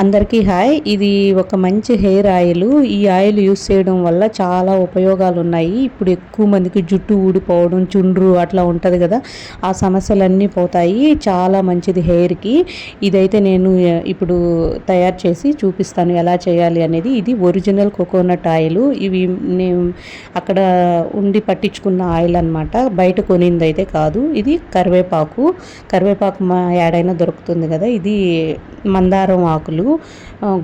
అందరికీ హాయ్. ఇది ఒక మంచి హెయిర్ ఆయిల్. ఈ ఆయిల్ యూస్ చేయడం వల్ల చాలా ఉపయోగాలు ఉన్నాయి. ఇప్పుడు ఎక్కువ మందికి జుట్టు ఊడిపోవడం చుండ్రు అట్లా ఉంటుంది కదా ఆ సమస్యలన్నీ పోతాయి. చాలా మంచిది హెయిర్కి ఇదైతే నేను ఇప్పుడు తయారు చేసి చూపిస్తాను ఎలా చేయాలి అనేది. ఇది ఒరిజినల్ కోకోనట్ ఆయిల్. ఇవి నేను అక్కడ ఉండి పట్టించుకున్న ఆయిల్ అనమాట బయట కొనింది అయితే కాదు. ఇది కరివేపాకు. కరివేపాకు మా ఏడైనా దొరుకుతుంది కదా. ఇది మందారం ఆకులు.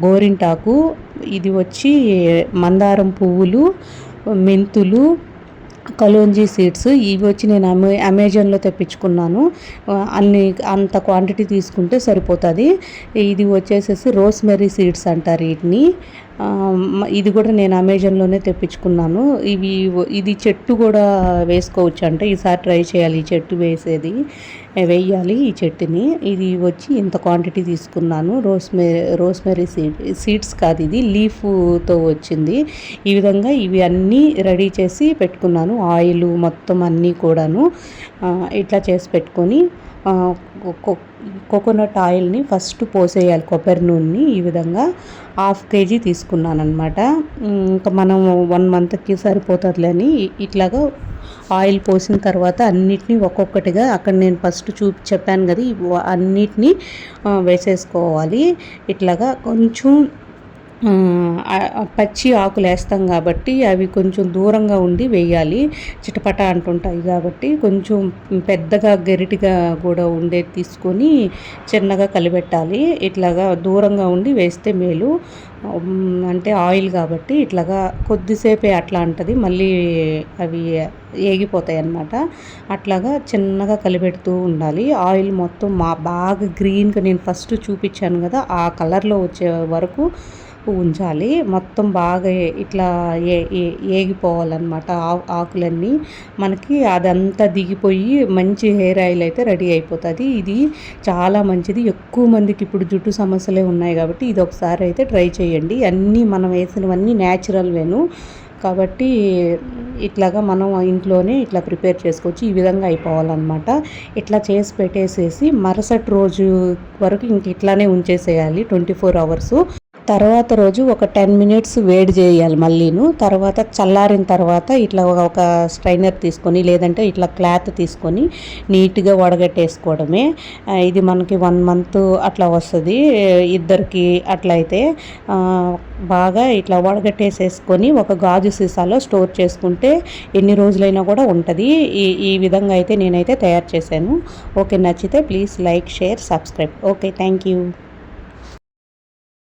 గోరింటాకు ఇది వచ్చి మందారం పువ్వులు మెంతులు కలోంజీ సీడ్స్ ఇవి వచ్చి నేను అమే అమెజాన్లో తెప్పించుకున్నాను. అన్ని అంత క్వాంటిటీ తీసుకుంటే సరిపోతుంది. ఇది వచ్చేసేసి రోస్మెరీ సీడ్స్ అంటారు వీటిని. ఇది కూడా నేను అమెజాన్లోనే తెప్పించుకున్నాను. ఇవి ఇది చెట్టు కూడా వేసుకోవచ్చు అంటే ఈసారి ట్రై చేయాలి. ఈ చెట్టు వేసేది వేయాలి ఈ చెట్టుని. ఇది వచ్చి ఇంత క్వాంటిటీ తీసుకున్నాను. రోస్మెరీ రోస్మెరీ సీడ్ సీడ్స్ కాదు ఇది లీఫ్తో వచ్చింది. ఈ విధంగా ఇవి అన్నీ రెడీ చేసి పెట్టుకున్నాను. ఆయిల్ మొత్తం అన్నీ కూడాను ఇట్లా చేసి పెట్టుకొని కోకోనట్ ఆయిల్ని ఫస్ట్ పోసేయాలి కొబ్బరి నూనెని. ఈ విధంగా హాఫ్ కేజీ తీసుకు అనమాట ఇంకా మనం వన్ మంత్కి సరిపోతుందిలే అని ఇట్లాగా ఆయిల్ పోసిన తర్వాత అన్నిటినీ ఒక్కొక్కటిగా అక్కడ నేను ఫస్ట్ చూపి చెప్పాను కదా అన్నిటినీ వేసేసుకోవాలి. ఇట్లాగా కొంచెం పచ్చి ఆకులు వేస్తాం కాబట్టి అవి కొంచెం దూరంగా ఉండి వేయాలి. చిటపట అంటుంటాయి కాబట్టి కొంచెం పెద్దగా గరిటిగా కూడా ఉండేది తీసుకొని చిన్నగా కలిపెట్టాలి. ఇట్లాగా దూరంగా ఉండి వేస్తే మేలు. అంటే ఆయిల్ కాబట్టి ఇట్లాగా కొద్దిసేపే అట్లా అంటది. మళ్ళీ అవి ఏగిపోతాయి అన్నమాట. అట్లాగా చిన్నగా కలిపెడుతూ ఉండాలి. ఆయిల్ మొత్తం మా బాగా గ్రీన్గా నేను ఫస్ట్ చూపించాను కదా ఆ కలర్లో వచ్చే వరకు ఉంచాలి. మొత్తం బాగా ఇట్లా ఏ ఏగిపోవాలన్నమాట ఆకులన్నీ. మనకి అదంతా దిగిపోయి మంచి హెయిర్ ఆయిల్ అయితే రెడీ అయిపోతుంది. ఇది చాలా మంచిది. ఎక్కువ మందికి ఇప్పుడు జుట్టు సమస్యలే ఉన్నాయి కాబట్టి ఇది ఒకసారి అయితే ట్రై చేయండి. అన్నీ మనం వేసినవన్నీ న్యాచురల్వేను కాబట్టి ఇట్లాగా మనం ఇంట్లోనే ఇట్లా ప్రిపేర్ చేసుకోవచ్చు. ఈ విధంగా అయిపోవాలన్నమాట. ఇట్లా చేసి పెట్టేసేసి మరుసటి రోజు వరకు ఇంక ఇట్లానే ఉంచేసేయాలి ట్వంటీ ఫోర్ అవర్స్. తర్వాత రోజు ఒక టెన్ మినిట్స్ వేడి చేయాలి మళ్ళీను. తర్వాత చల్లారిన తర్వాత ఇట్లా ఒక స్ట్రైనర్ తీసుకొని లేదంటే ఇట్లా క్లాత్ తీసుకొని నీట్గా వడగట్టేసుకోవడమే. ఇది మనకి వన్ మంత్ అట్లా వస్తుంది. ఇద్దరికి అట్లయితే బాగా ఇట్లా వడగట్టేసేసుకొని ఒక గాజు సీసాలో స్టోర్ చేసుకుంటే ఎన్ని రోజులైనా కూడా ఉంటుంది. ఈ ఈ విధంగా అయితే నేనైతే తయారు చేశాను. ఓకే నచ్చితే please like share subscribe. Okay thank you.